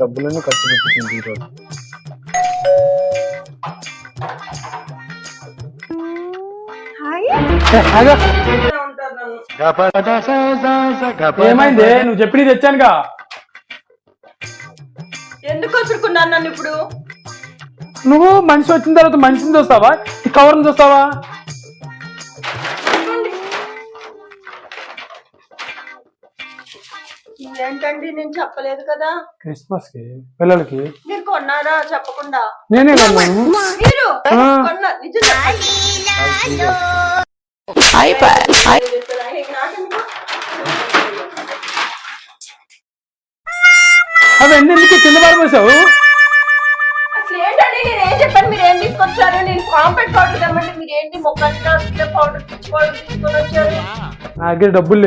డబ్బులన్నీ ఖర్చు పెట్టుకుంది ఈరోజు ఏమైంది? నువ్వు చెప్పి తెచ్చానుగా. ఎందుకు వదులుకున్నాను నన్ను ఇప్పుడు? నువ్వు మనిషి వచ్చిన తర్వాత మనిషిని చూస్తావా? కవర్ని చూస్తావా? ఏంటండి? నేను చెప్పలేదు కదా. క్రిస్మస్కి పిల్లలకి. మీరు కొన్నారా? చెప్పకుండా. నేనే కొన్నాను. మీరు కింద మీరు ఏం తీసుకొచ్చారు? నేను కాంపెక్ట్ పౌడర్ తెమ్మంటే మీరు ఏంటి మొక్కలు పౌడర్ పిచ్చి పౌడర్ తీసుకొని వచ్చారు నా దగ్గర డబ్బులు